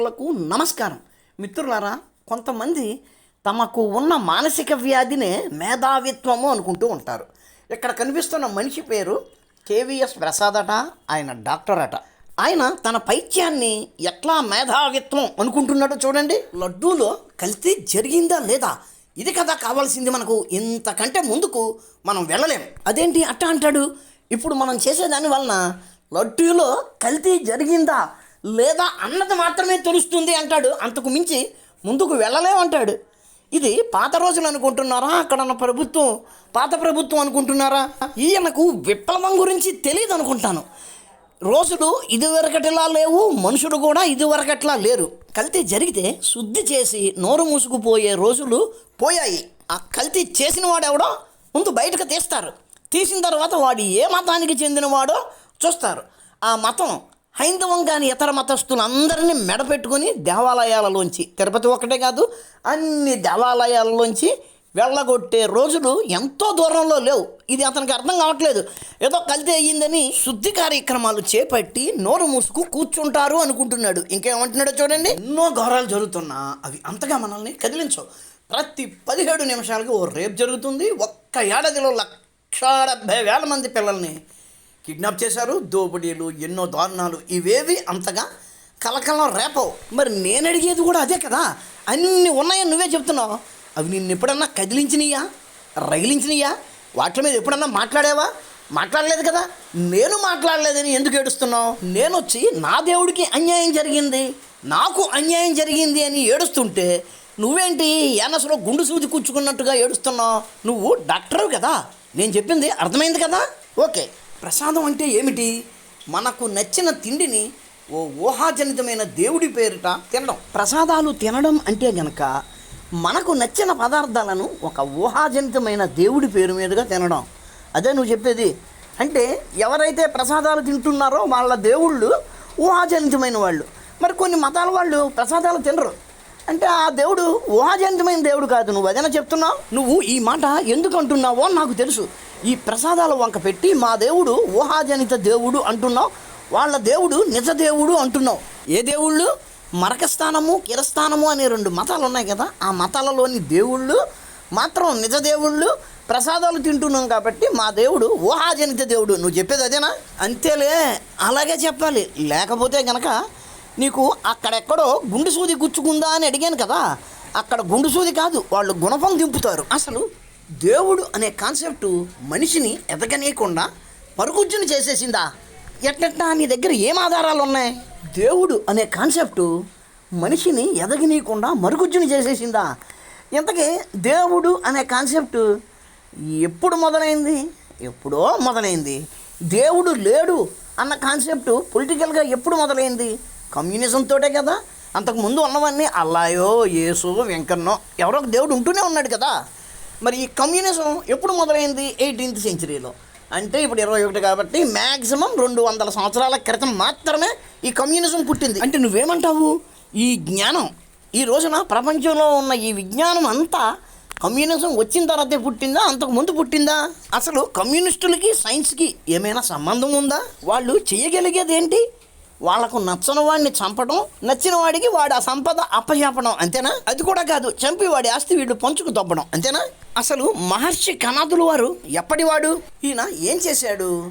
మిత్రులకు నమస్కారం. మిత్రులారా కొంతమంది తమకు ఉన్న మానసిక వ్యాధినే మేధావిత్వము అనుకుంటూ ఉంటారు. ఇక్కడ కనిపిస్తున్న మనిషి పేరు కేవీఎస్ ప్రసాద్ అట ఆయన డాక్టర్ అట. ఆయన తన పైత్యాన్ని ఎట్లా మేధావిత్వం అనుకుంటున్నాడో చూడండి. లడ్డూలో కల్తీ జరిగిందా లేదా? ఇది కదా కావాల్సింది మనకు. ఇంతకంటే ముందుకు మనం వెళ్ళలేం. అదేంటి అట్ట అంటాడు? ఇప్పుడు మనం చేసేదాని వలన లడ్డూలో కల్తీ జరిగిందా? లేదా అన్నది మాత్రమే తెలుస్తుంది అంటాడు. అంతకు మించి ముందుకు వెళ్ళలేమంటాడు ఇది పాత రోజులు అనుకుంటున్నారా? అక్కడ ఉన్న ప్రభుత్వం పాత ప్రభుత్వం అనుకుంటున్నారా? ఈయనకు విప్లవం గురించి తెలియదు అనుకుంటాను. రోజులు ఇదివరకటిలా లేవు మనుషులు కూడా ఇదివరకట్లా లేరు. కల్తీ జరిగితే శుద్ధి చేసి నోరు మూసుకుపోయే రోజులు పోయాయి. ఆ కల్తీ చేసిన వాడెవడో ముందు బయటకు తీస్తారు. తీసిన తర్వాత వాడు ఏ మతానికి చెందినవాడో చూస్తారు. ఆ మతం హైందవం కాని ఇతర మతస్థులందరినీ మెడపెట్టుకుని దేవాలయాలలోంచి తిరుపతి ఒక్కటే కాదు అన్ని దేవాలయాలలోంచి వెళ్ళగొట్టే రోజులు ఎంతో దూరంలో లేవు. ఇది అతనికి అర్థం కావట్లేదు. ఏదో కల్తీ అయ్యిందని శుద్ధి కార్యక్రమాలు చేపట్టి నోరు మూసుకు కూర్చుంటారు అనుకుంటున్నాడు. ఇంకేమంటున్నాడో చూడండి. ఎన్నో ఘోరాలు జరుగుతున్నా అవి అంతగా మనల్ని కదిలించవు. ప్రతి పదిహేడు నిమిషాలకి ఓ రేపు జరుగుతుంది. ఒక్క ఏడాదిలో లక్ష డెబ్భై వేల మంది పిల్లల్ని కిడ్నాప్ చేశారు దోపిడీలు ఎన్నో దారుణాలు ఇవేవి అంతగా కలకలం రేపవు. మరి నేను అడిగేది కూడా అదే కదా. అన్నీ ఉన్నాయని నువ్వే చెప్తున్నావు. అవి నిన్ను ఎప్పుడన్నా కదిలించినయా? రగిలించినయా? వాటి మీద ఎప్పుడన్నా మాట్లాడావా? మాట్లాడలేదు కదా. నేను మాట్లాడలేదని ఎందుకు ఏడుస్తున్నావు? నేను వచ్చి నా దేవుడికి అన్యాయం జరిగింది. నాకు అన్యాయం జరిగింది అని ఏడుస్తుంటే నువ్వేంటి ఎనసలో గుండు సూది కూర్చుకున్నట్టుగా ఏడుస్తున్నావు? నువ్వు డాక్టరు కదా. నేను చెప్పింది అర్థమైంది కదా? ఓకే. ప్రసాదం అంటే ఏమిటి? మనకు నచ్చిన తిండిని ఓ ఊహాజనితమైన దేవుడి పేరిట తినడం. ప్రసాదాలు తినడం అంటే గనక మనకు నచ్చిన పదార్థాలను ఒక ఊహాజనితమైన దేవుడి పేరు మీదుగా తినడం. అదే నువ్వు చెప్పేది. అంటే ఎవరైతే ప్రసాదాలు తింటున్నారో వాళ్ళ దేవుళ్ళు ఊహాజనితమైన వాళ్ళు. మరి కొన్ని మతాల వాళ్ళు ప్రసాదాలు తినరు. అంటే ఆ దేవుడు ఊహాజనితమైన దేవుడు కాదు. నువ్వు అదేనా చెప్తున్నావు? నువ్వు ఈ మాట ఎందుకు అంటున్నావో నాకు తెలుసు. ఈ ప్రసాదాల వంక పెట్టి మా దేవుడు ఊహాజనిత దేవుడు అంటున్నావు. వాళ్ళ దేవుడు నిజ దేవుడు అంటున్నావు. ఏ దేవుళ్ళు? మరకస్థానము కిరస్థానము అనే రెండు మతాలు ఉన్నాయి కదా. ఆ మతాలలోని దేవుళ్ళు మాత్రం నిజ దేవుళ్ళు. ప్రసాదాలు తింటున్నాం కాబట్టి మా దేవుడు ఊహాజనిత దేవుడు. నువ్వు చెప్పేది అదేనా? అంతేలే. అలాగే చెప్పాలి. లేకపోతే గనక నీకు అక్కడెక్కడో గుండు సూది గుచ్చుకుందా అని అడిగాను కదా. అక్కడ గుండు సూది కాదు వాళ్ళు గుణపం దింపుతారు. అసలు దేవుడు అనే కాన్సెప్ట్ మనిషిని ఎదగనీయకుండా పరుగుజ్జును చేసేసిందా? ఎట్లెట్లా? నీ దగ్గర ఏం ఆధారాలు ఉన్నాయి? దేవుడు అనే కాన్సెప్టు మనిషిని ఎదగనీయకుండా మరుగుజ్జును చేసేసిందా? ఇంతకీ దేవుడు అనే కాన్సెప్ట్ ఎప్పుడు మొదలైంది? ఎప్పుడో మొదలైంది. దేవుడు లేడు అన్న కాన్సెప్ట్ పొలిటికల్గా ఎప్పుడు మొదలైంది? కమ్యూనిజంతోటే కదా. అంతకు ముందు ఉన్నవన్నీ అల్లాయో యేసు వెంకన్నో ఎవరో ఒక దేవుడు ఉంటూనే ఉన్నాడు కదా. మరి ఈ కమ్యూనిజం ఎప్పుడు మొదలైంది ఎయిటీన్త్ సెంచరీలో అంటే ఇప్పుడు ఇరవై ఒకటి కాబట్టి మ్యాక్సిమం రెండు వందల సంవత్సరాల క్రితం మాత్రమే ఈ కమ్యూనిజం పుట్టింది. అంటే నువ్వేమంటావు? ఈ జ్ఞానం ఈ రోజున ప్రపంచంలో ఉన్న ఈ విజ్ఞానం అంతా కమ్యూనిజం వచ్చిన తర్వాతే పుట్టిందా? అంతకు ముందు పుట్టిందా? అసలు కమ్యూనిస్టులకి సైన్స్కి ఏమైనా సంబంధం ఉందా? వాళ్ళు చేయగలిగేది ఏంటి వాళ్ళకు నచ్చని వాడిని చంపడం నచ్చిన వాడికి వాడు ఆ సంపద అప్పచెప్పడం అంతేనా? అది కూడా కాదు చంపి వాడి ఆస్తి వీళ్ళు పంచుకు దొబ్బడం అంతేనా? అసలు మహర్షి కనాదులు వారు ఎప్పటివాడు? ఈయన ఏం చేశాడు?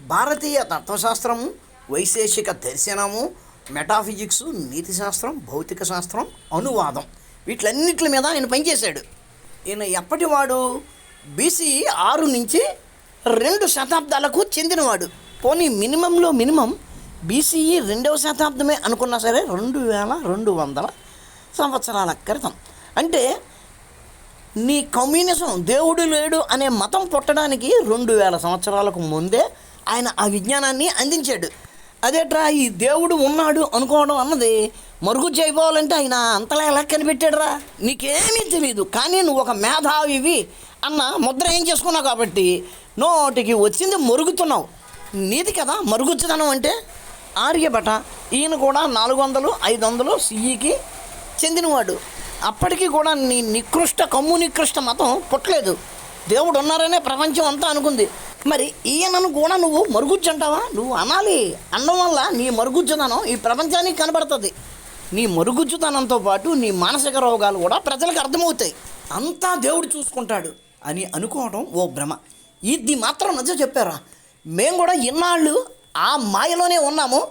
భారతీయ తత్వశాస్త్రము వైశేషిక దర్శనము మెటాఫిజిక్స్ నీతి శాస్త్రం భౌతిక శాస్త్రం అనువాదం వీటిలన్నిటి మీద ఆయన పనిచేశాడు. ఈయన ఎప్పటివాడు? బీసీ ఆరు నుంచి రెండు శతాబ్దాలకు చెందినవాడు. పోనీ మినిమంలో మినిమం బీసీఈ రెండవ శతాబ్దమే అనుకున్నా సరే రెండు వేల రెండు వందల సంవత్సరాల క్రితం. అంటే నీ కమ్యూనిజం దేవుడు లేడు అనే మతం పుట్టడానికి రెండు వేల సంవత్సరాలకు ముందే ఆయన ఆ విజ్ఞానాన్ని అందించాడు. అదేట్రా ఈ దేవుడు ఉన్నాడు అనుకోవడం అన్నది మరుగు చేయబోవాలంటే ఆయన అంతలా ఎలా కనిపెట్టాడురా? నీకేమీ తెలియదు కానీ నువ్వు ఒక మేధావివి అన్న ముద్ర ఏం చేసుకున్నావు కాబట్టి నోటికి వచ్చింది మరుగుతున్నావు. నీది కదా మరుగుచ్చదనం అంటే? ఆర్యభట. ఈయన కూడా నాలుగు వందలు ఐదు వందలు సిఈకి చెందినవాడు. అప్పటికి కూడా నీ నికృష్ట కమ్ము నికృష్ట మతం పుట్టలేదు. దేవుడు ఉన్నారనే ప్రపంచం అంతా అనుకుంది. మరి ఈయనను కూడా నువ్వు మరుగుజ్జు అంటావా నువ్వు అనాలి. అనడం వల్ల నీ మరుగుజ్జుతనం ఈ ప్రపంచానికి కనబడుతుంది. నీ మరుగుజ్జుతనంతో పాటు నీ మానసిక రోగాలు కూడా ప్రజలకు అర్థమవుతాయి. అంతా దేవుడు చూసుకుంటాడు అని అనుకోవడం ఓ భ్రమ. ఇది మాత్రం నిజం చెప్పారా? మేము కూడా ఇన్నాళ్ళు ఆ మాయలోనే ఉన్నాము.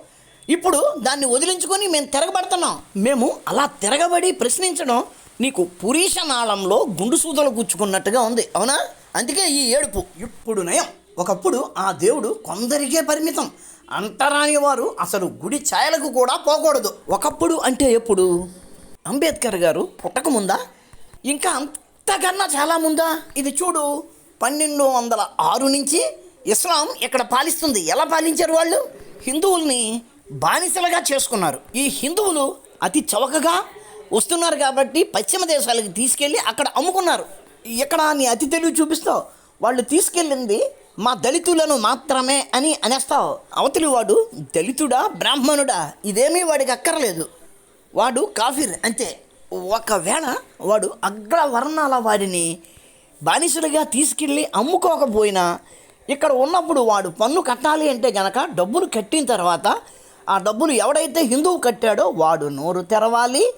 ఇప్పుడు దాన్ని వదిలించుకొని మేము తిరగబడుతున్నాం. మేము అలా తిరగబడి ప్రశ్నించడం నీకు పురీష నాళంలో గుండు సూదలు గుచ్చుకున్నట్టుగా ఉంది. అవునా? అందుకే ఈ ఏడుపు. ఇప్పుడు నయం. ఒకప్పుడు ఆ దేవుడు కొందరికే పరిమితం. అంటరాని వారు అసలు గుడి ఛాయలకు కూడా పోకూడదు. ఒకప్పుడు అంటే ఎప్పుడు? అంబేద్కర్ గారు పుట్టకముందా ఇంకా అంతకన్నా చాలా ముందా? ఇది చూడు పన్నెండు వందల ఆరు నుంచి ఇస్లాం ఇక్కడ పాలిస్తుంది. ఎలా పాలించారు వాళ్ళు? హిందువుల్ని బానిసలుగా చేసుకున్నారు. ఈ హిందువులు అతి చవకగా వస్తున్నారు కాబట్టి పశ్చిమ దేశాలకు తీసుకెళ్ళి అక్కడ అమ్ముకున్నారు. ఇక్కడ నీ అతి తెలివి చూపిస్తావు? వాళ్ళు తీసుకెళ్ళింది మా దళితులను మాత్రమే అని అనేస్తావు. అవతలి వాడు దళితుడా బ్రాహ్మణుడా? ఇదేమీ వాడికి అక్కర్లేదు. వాడు కాఫీర్ అంతే. ఒకవేళ వాడు అగ్రవర్ణాల వాడిని బానిసలుగా తీసుకెళ్ళి అమ్ముకోకపోయినా ఇక్కడ ఉన్నప్పుడు వాడు పన్ను కట్టాలి అంటే గనక డబ్బులు కట్టిన తర్వాత ఆ డబ్బులు ఎవడైతే హిందువు కట్టాడో వాడు నోరు తెరవాలి.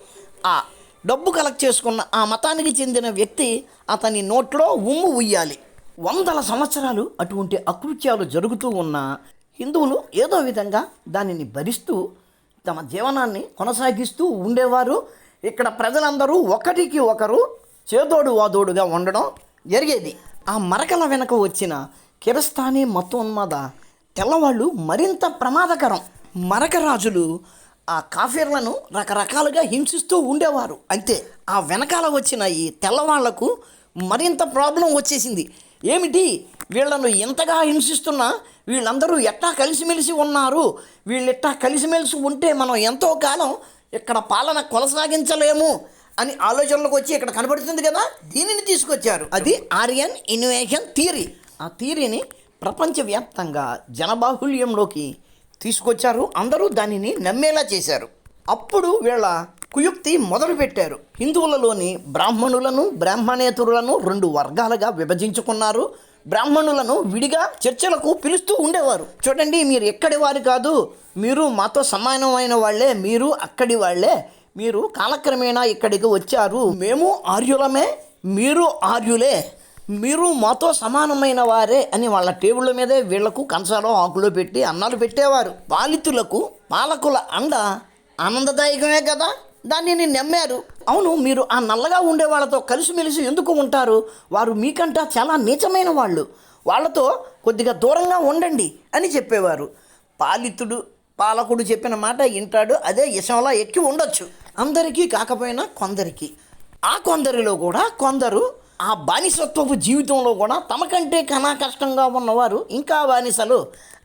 ఆ డబ్బు కలెక్ట్ చేసుకున్న ఆ మతానికి చెందిన వ్యక్తి అతని నోట్లో ఉమ్ము ఉయ్యాలి. వందల సంవత్సరాలు అటువంటి అకృత్యాలు జరుగుతూ ఉన్న హిందువులు ఏదో విధంగా దానిని భరిస్తూ తమ జీవనాన్ని కొనసాగిస్తూ ఉండేవారు. ఇక్కడ ప్రజలందరూ ఒకటికి ఒకరు చేదోడు వాదోడుగా ఉండడం జరిగేది. ఆ మరకల వెనక వచ్చిన కిరస్థానీ మతోన్మాద. తెల్లవాళ్ళు మరింత ప్రమాదకరం. మరక రాజులు ఆ కాఫీర్లను రకరకాలుగా హింసిస్తూ ఉండేవారు. అంతే. ఆ వెనకాల వచ్చిన ఈ తెల్లవాళ్ళకు మరింత ప్రాబ్లం వచ్చేసింది. ఏమిటి? వీళ్ళను ఎంతగా హింసిస్తున్నా వీళ్ళందరూ ఎట్టా కలిసిమెలిసి ఉన్నారు? వీళ్ళెట్టా కలిసిమెలిసి ఉంటే మనం ఎంతో కాలం ఇక్కడ పాలన కొనసాగించలేము అని ఆలోచనలకు వచ్చి ఇక్కడ కనబడుతుంది కదా? దీనిని తీసుకొచ్చారు. అది ఆర్యన్ ఇన్వేషన్ థియరీ. ఆ థియరీని ప్రపంచవ్యాప్తంగా జనబాహుల్యంలోకి తీసుకొచ్చారు. అందరూ దానిని నమ్మేలా చేశారు. అప్పుడు వీళ్ళ కుయుక్తి మొదలుపెట్టారు. హిందువులలోని బ్రాహ్మణులను బ్రాహ్మణేతరులను రెండు వర్గాలుగా విభజించుకున్నారు. బ్రాహ్మణులను విడిగా చర్చలకు పిలుస్తూ ఉండేవారు. చూడండి మీరు ఎక్కడి వారు కాదు. మీరు మాతో సమానమైన వాళ్ళే. మీరు అక్కడి వాళ్ళే. మీరు కాలక్రమేణా ఇక్కడికి వచ్చారు. మేము ఆర్యులమే. మీరు ఆర్యులే. మీరు మాతో సమానమైన వారే అని వాళ్ళ టేబుల్ మీదే వీళ్ళకు కంచాలో ఆకులో పెట్టి అన్నాలు పెట్టేవారు. పాలితులకు పాలకుల అండ ఆనందదాయకమే కదా? దానిని నమ్మారు. అవును మీరు ఆ నల్లగా ఉండే వాళ్ళతో కలిసిమెలిసి ఎందుకు ఉంటారు? వారు మీకంటా చాలా నీచమైన వాళ్ళు. వాళ్ళతో కొద్దిగా దూరంగా ఉండండి అని చెప్పేవారు. పాలితుడు పాలకుడు చెప్పిన మాట వింటాడు. అదే ఇషంలా ఎక్కి ఉండొచ్చు. అందరికీ కాకపోయినా కొందరికి. ఆ కొందరిలో కూడా కొందరు ఆ బానిసత్వపు జీవితంలో కూడా తమకంటే కనా కష్టంగా ఉన్నవారు ఇంకా బానిసలు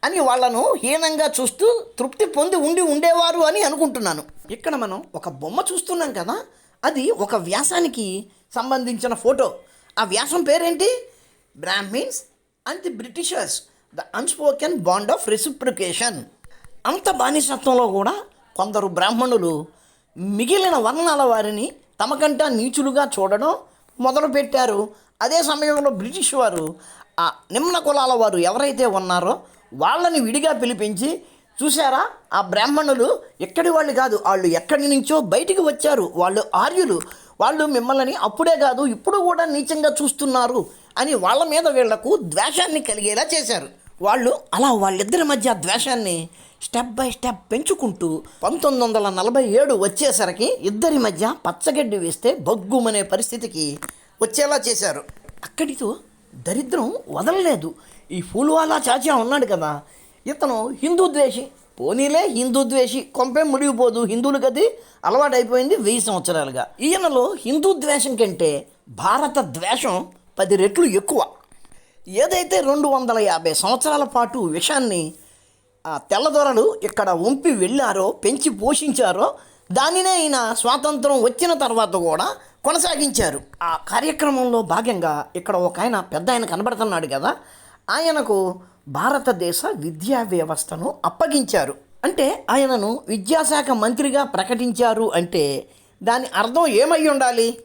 అని వాళ్ళను హీనంగా చూస్తూ తృప్తి పొంది ఉండి ఉండేవారు అని అనుకుంటున్నాను. ఇక్కడ మనం ఒక బొమ్మ చూస్తున్నాం కదా అది ఒక వ్యాసానికి సంబంధించిన ఫోటో. ఆ వ్యాసం పేరేంటి? Brahmins and the Britishers the unspoken bond of reciprocation. అంత బానిసత్వంలో కూడా కొందరు బ్రాహ్మణులు మిగిలిన వర్ణాల వారిని తమకంటా నీచులుగా చూడడం మొదలుపెట్టారు అదే సమయంలో బ్రిటిష్ వారు ఆ నిమ్న కులాల వారు ఎవరైతే ఉన్నారో వాళ్ళని విడిగా పిలిపించి చూసారా ఆ బ్రాహ్మణులు ఎక్కడి వాళ్ళు కాదు వాళ్ళు ఎక్కడి నుంచో బయటికి వచ్చారు. వాళ్ళు ఆర్యులు. వాళ్ళు మిమ్మల్ని అప్పుడే కాదు ఇప్పుడు కూడా నీచంగా చూస్తున్నారు అని వాళ్ళ మీద వీళ్ళకు ద్వేషాన్ని కలిగేలా చేశారు. వాళ్ళు అలా వాళ్ళిద్దరి మధ్య ద్వేషాన్ని స్టెప్ బై స్టెప్ పెంచుకుంటూ పంతొమ్మిది వందల నలభై ఏడు వచ్చేసరికి ఇద్దరి మధ్య పచ్చగడ్డి వేస్తే బగ్గుమనే పరిస్థితికి వచ్చేలా చేశారు. అక్కడితో దరిద్రం వదలలేదు. ఈ ఫూల్వాలా చాచా ఉన్నాడు కదా. ఇతను హిందూ ద్వేషి. పోనీలే హిందూ ద్వేషి. కొంపే ముడిగిపోదు హిందువులు గది అలవాటైపోయింది వెయ్యి సంవత్సరాలుగా. ఈయనలో హిందూ ద్వేషం కంటే భారత ద్వేషం పది రెట్లు ఎక్కువ. ఏదైతే రెండు వందల యాభై సంవత్సరాల పాటు విషాన్ని తెల్లదొరలు ఇక్కడ వంపి వెళ్ళారో పెంచి పోషించారో దానినే ఈయన స్వాతంత్రం వచ్చిన తర్వాత కూడా కొనసాగించారు. ఆ కార్యక్రమంలో భాగంగా ఇక్కడ ఒక ఆయన పెద్ద ఆయన కనబడుతున్నాడు కదా ఆయనకు భారతదేశ విద్యా వ్యవస్థను అప్పగించారు. అంటే ఆయనను విద్యాశాఖ మంత్రిగా ప్రకటించారు అంటే దాని అర్థం ఏమై ఉండాలి?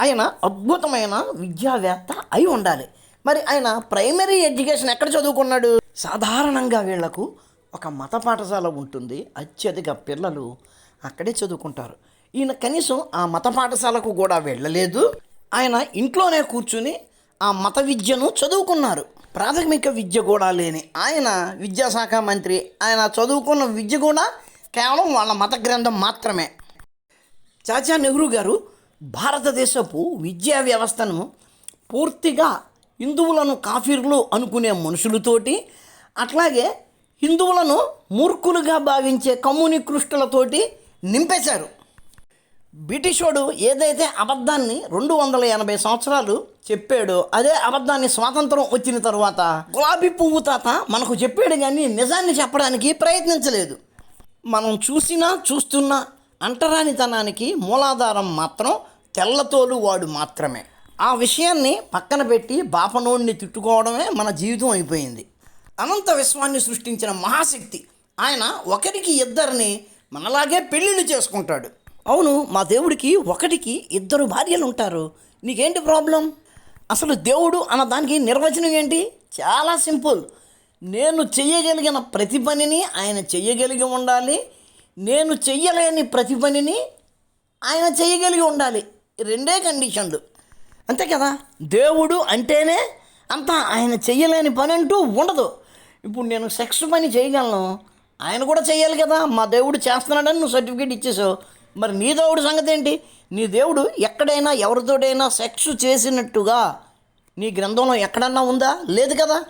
ఆయన అద్భుతమైన విద్యావేత్త అయి ఉండాలి. మరి ఆయన ప్రైమరీ ఎడ్యుకేషన్ ఎక్కడ చదువుకున్నాడు? సాధారణంగా వీళ్ళకు ఒక మత పాఠశాల ఉంటుంది. అత్యధిక పిల్లలు అక్కడే చదువుకుంటారు. ఈయన కనీసం ఆ మత పాఠశాలకు కూడా వెళ్ళలేదు. ఆయన ఇంట్లోనే కూర్చుని ఆ మత విద్యను చదువుకున్నారు. ప్రాథమిక విద్య కూడా లేని ఆయన విద్యాశాఖ మంత్రి. ఆయన చదువుకున్న విద్య కూడా కేవలం వాళ్ళ మత గ్రంథం మాత్రమే. చాచా నెహ్రూ గారు భారతదేశపు విద్యా వ్యవస్థను పూర్తిగా హిందువులను కాఫీర్లు అనుకునే మనుషులతోటి అట్లాగే హిందువులను మూర్ఖులుగా భావించే కమ్యూనికృష్టులతోటి నింపేశారు. బ్రిటిషోడు ఏదైతే అబద్ధాన్ని రెండు వందల ఎనభై సంవత్సరాలు చెప్పాడో అదే అబద్ధాన్ని స్వాతంత్రం వచ్చిన తర్వాత గులాబీ పువ్వు తాత మనకు చెప్పాడు కానీ నిజాన్ని చెప్పడానికి ప్రయత్నించలేదు. మనం చూసినా చూస్తున్నా అంటరానితనానికి మూలాధారం మాత్రం తెల్లతోలు వాడు మాత్రమే. ఆ విషయాన్ని పక్కన పెట్టి బాపనోడిని తిట్టుకోవడమే మన జీవితం అయిపోయింది. అనంత విశ్వాన్ని సృష్టించిన మహాశక్తి. ఆయన ఒకరికి ఇద్దరిని మనలాగే పెళ్ళిళ్ళు చేసుకుంటాడు. అవును మా దేవుడికి ఒకటికి ఇద్దరు భార్యలు ఉంటారు నీకేంటి ప్రాబ్లం? అసలు దేవుడు అన్న దానికి నిర్వచనం ఏంటి? చాలా సింపుల్. నేను చెయ్యగలిగిన ప్రతి పనిని ఆయన చెయ్యగలిగి ఉండాలి. నేను చెయ్యలేని ప్రతి పనిని ఆయన చేయగలిగి ఉండాలి. రెండే కండిషన్లు. అంతే కదా? దేవుడు అంటేనే అంతా ఆయన చెయ్యలేని పని అంటూ ఉండదు. ఇప్పుడు నేను సెక్స్ పని చేయగలను. ఆయన కూడా చేయాలి కదా. మా దేవుడు చేస్తున్నాడని నువ్వు సర్టిఫికేట్ ఇచ్చేసావు. మరి నీ దేవుడు సంగతి ఏంటి? నీ దేవుడు ఎక్కడైనా ఎవరితోటైనా సెక్స్ చేసినట్టుగా నీ గ్రంథంలో ఎక్కడన్నా ఉందా? లేదు కదా.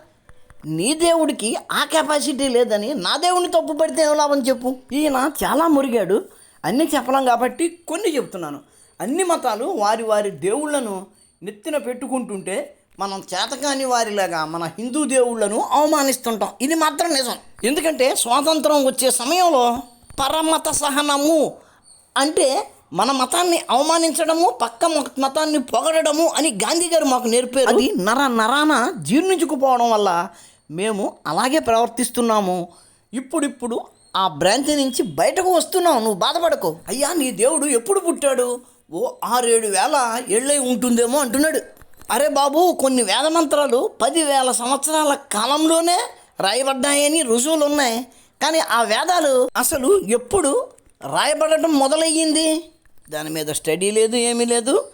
నీ దేవుడికి ఆ కెపాసిటీ లేదని నా దేవుడిని తప్పు పడితే ఏం లాభం చెప్పు? ఈయన చాలా మురిగాడు. అన్నీ చెప్పలేం కాబట్టి కొన్ని చెప్తున్నాను. అన్ని మతాలు వారి వారి దేవుళ్ళను నెత్తిన పెట్టుకుంటుంటే మనం చేతకాని వారిలాగా మన హిందూ దేవుళ్ళను అవమానిస్తుంటాం. ఇది మాత్రం నిజం. ఎందుకంటే స్వాతంత్రం వచ్చే సమయంలో పరమత సహనము అంటే మన మతాన్ని అవమానించడము పక్క మతాన్ని పొగడము అని గాంధీ గారు మాకు నేర్పారు. అది నర నరాన జీర్ణించుకుపోవడం వల్ల మేము అలాగే ప్రవర్తిస్తున్నాము. ఇప్పుడిప్పుడు ఆ బ్రాంచ్ నుంచి బయటకు వస్తున్నావు. నువ్వు బాధపడకు. అయ్యా నీ దేవుడు ఎప్పుడు పుట్టాడు? ఓ ఆరేడు వేల ఏళ్ళై ఉంటుందేమో అంటున్నాడు. అరే బాబు కొన్ని వేద మంత్రాలు పదివేల సంవత్సరాల కాలంలోనే రాయబడ్డాయని రుజువులు ఉన్నాయి కానీ ఆ వేదాలు అసలు ఎప్పుడు రాయబడటం మొదలయ్యింది? దాని మీద స్టడీ లేదు ఏమీ లేదు.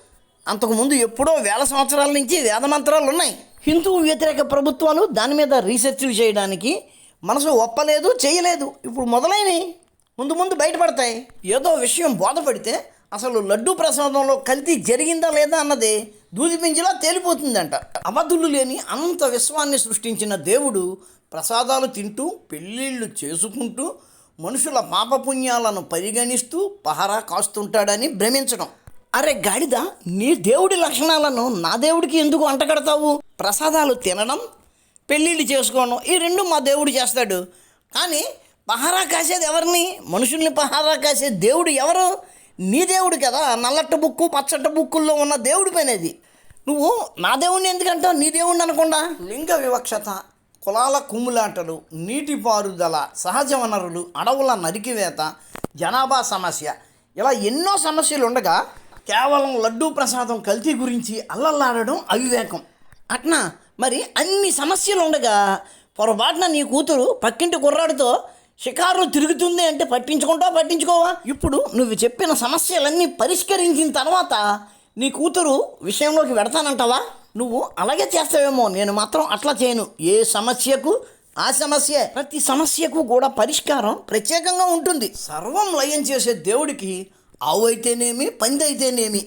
అంతకుముందు ఎప్పుడో వేల సంవత్సరాల నుంచి వేద మంత్రాలు ఉన్నాయి. హిందూ వ్యతిరేక ప్రభుత్వాలు దాని మీద రీసెర్చ్లు చేయడానికి మనసు ఒప్పలేదు చేయలేదు. ఇప్పుడు మొదలైనవి ముందు ముందు బయటపడతాయి. ఏదో విషయం బోధపడితే అసలు లడ్డూ ప్రసాదంలో కల్తీ జరిగిందా లేదా అన్నది దూదిపించిలా తేలిపోతుందంట. అబద్ధులు లేని అనంత విశ్వాన్ని సృష్టించిన దేవుడు ప్రసాదాలు తింటూ పెళ్ళిళ్ళు చేసుకుంటూ మనుషుల పాపపుణ్యాలను పరిగణిస్తూ పహరా కాస్తుంటాడని భ్రమించడం. అరే గాడిద నీ దేవుడి లక్షణాలను నా దేవుడికి ఎందుకు అంటగడతావు ప్రసాదాలు తినడం పెళ్ళిళ్ళు చేసుకోవడం ఈ రెండు మా దేవుడు చేస్తాడు. కానీ పహారా కాసేది ఎవరిని? మనుషుల్ని పహారా కాసే దేవుడు ఎవరు? నీ దేవుడు కదా నల్లట్ట బుక్కు పచ్చట్ట బుక్కుల్లో ఉన్న దేవుడి పైనది. నువ్వు నా దేవుడిని ఎందుకంటావు నీ దేవుడిని అనకుండా? లింగ వివక్షత కులాల కుమ్ములాటలు నీటిపారుదల సహజ వనరులు అడవుల నరికివేత జనాభా సమస్య. ఇలా ఎన్నో సమస్యలు ఉండగా కేవలం లడ్డూ ప్రసాదం కల్తీ గురించి అల్లల్లాడడం అవివేకం. అట్నా మరి అన్ని సమస్యలు ఉండగా పొరపాటున నీ కూతురు పక్కింటి కుర్రాడితో షికారులు తిరుగుతుంది అంటే పట్టించుకుంటావా పట్టించుకోవా? ఇప్పుడు నువ్వు చెప్పిన సమస్యలన్నీ పరిష్కరించిన తర్వాత నీ కూతురు విషయంలోకి పెడతానంటావా నువ్వు అలాగే చేస్తావేమో నేను మాత్రం అట్లా చేయను. ఏ సమస్యకు ఆ సమస్య. ప్రతి సమస్యకు కూడా పరిష్కారం ప్రత్యేకంగా ఉంటుంది. సర్వం లయం చేసే దేవుడికి ఆవు అయితేనేమి పంది అయితేనేమి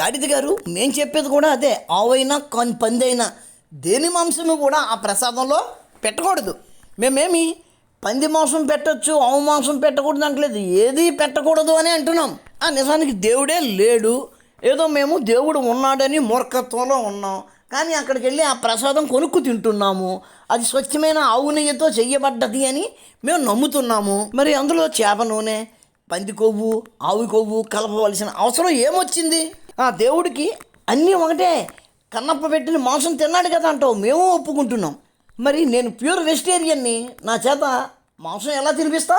గాడిద గారు నేను చెప్పేది కూడా అదే ఆవైనా పందైనా. దేని మాంసము కూడా ఆ ప్రసాదంలో పెట్టకూడదు. మేమేమి పంది మాంసం పెట్టొచ్చు ఆవు మాంసం పెట్టకూడదు అంటలేదు. ఏది పెట్టకూడదు అని అంటున్నాం. ఆ నిజానికి దేవుడే లేడు. ఏదో మేము దేవుడు ఉన్నాడని మూర్ఖత్వంలో ఉన్నాం. కానీ అక్కడికి వెళ్ళి ఆ ప్రసాదం కొనుక్కు తింటున్నాము. అది స్వచ్ఛమైన ఆవు నెయ్యితో చెయ్యబడ్డది అని మేము నమ్ముతున్నాము. మరి అందులో చేప నూనె పంది కొవ్వు ఆవు కొవ్వు కలపవలసిన అవసరం ఏమొచ్చింది? ఆ దేవుడికి అన్నీ ఒకటే. కన్నప్ప పెట్టిన మాంసం తిన్నాడు కదా అంటావు. మేము ఒప్పుకుంటున్నాం. మరి నేను ప్యూర్ వెజిటేరియన్ని నా చేత మాంసం ఎలా తినిపిస్తా?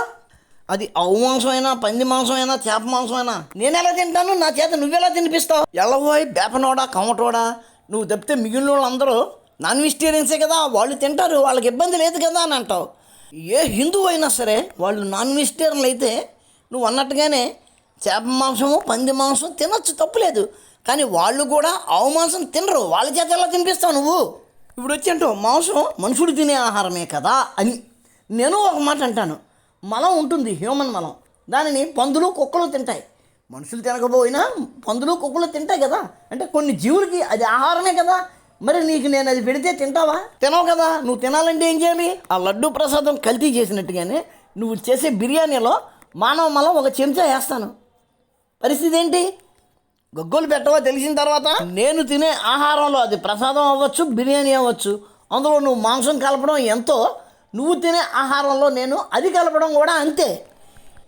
అది ఆవు మాంసం అయినా పంది మాంసం అయినా చేప మాంసం అయినా నేను ఎలా తింటాను? నా చేత నువ్వెలా తినిపిస్తావు? ఎల్లబోయ్ బేపనోడా కమటోడా నువ్వు తప్పితే మిగిలిన వాళ్ళందరూ నాన్ వెజిటేరియన్సే కదా వాళ్ళు తింటారు వాళ్ళకి ఇబ్బంది లేదు కదా అని అంటావు. ఏ హిందువు అయినా సరే వాళ్ళు నాన్ వెజిటేరియన్లు అయితే నువ్వు అన్నట్టుగానే చేప మాంసము పంది మాంసం తినొచ్చు తప్పులేదు కానీ వాళ్ళు కూడా ఆవు మాంసం తినరు. వాళ్ళ చేత ఎలా తినిపిస్తావు నువ్వు? ఇప్పుడు వచ్చి అంటావు మాంసం మనుషుడు తినే ఆహారమే కదా అని నేను ఒక మాట అంటాను. మలం ఉంటుంది హ్యూమన్ మలం. దానిని పందులు కుక్కలు తింటాయి. మనుషులు తినకపోయినా పందులు కుక్కలు తింటాయి కదా. అంటే కొన్ని జీవులకి అది ఆహారమే కదా. మరి నీకు నేను అది పెడితే తింటావా? తినవు కదా. నువ్వు తినాలంటే ఏం చేయాలి? ఆ లడ్డు ప్రసాదం కల్తీ చేసినట్టుగానే నువ్వు చేసే బిర్యానీలో మానవ మలం ఒక చెంచా వేస్తాను. పరిస్థితి ఏంటి? గొగ్గులు పెట్టవో తెలిసిన తర్వాత? నేను తినే ఆహారంలో అది ప్రసాదం అవ్వచ్చు బిర్యానీ అవ్వచ్చు. అందులో నువ్వు మాంసం కలపడం ఎంతో నువ్వు తినే ఆహారంలో నేను అది కలపడం కూడా అంతే.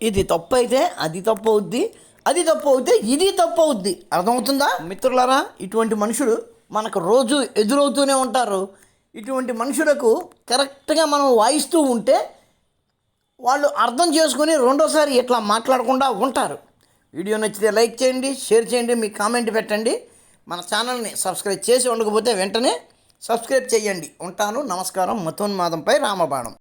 ఇది తప్పు అయితే అది తప్పు అవుద్ది అది తప్పు అవుతే ఇది తప్పు అవుద్ది అర్థమవుతుందా? మిత్రులారా ఇటువంటి మనుషులు మనకు రోజు ఎదురవుతూనే ఉంటారు. ఇటువంటి మనుషులకు కరెక్ట్గా మనం వాయిస్తూ ఉంటే వాళ్ళు అర్థం చేసుకుని రెండోసారి ఇట్లా మాట్లాడకుండా ఉంటారు. వీడియో నచ్చితే లైక్ చేయండి షేర్ చేయండి మీ కామెంట్ పెట్టండి. మన ఛానల్ని సబ్స్క్రైబ్ చేసి ఉండకపోతే వెంటనే సబ్స్క్రైబ్ చేయండి. ఉంటాను నమస్కారం. మతోన్మాదంపై రామబాణం.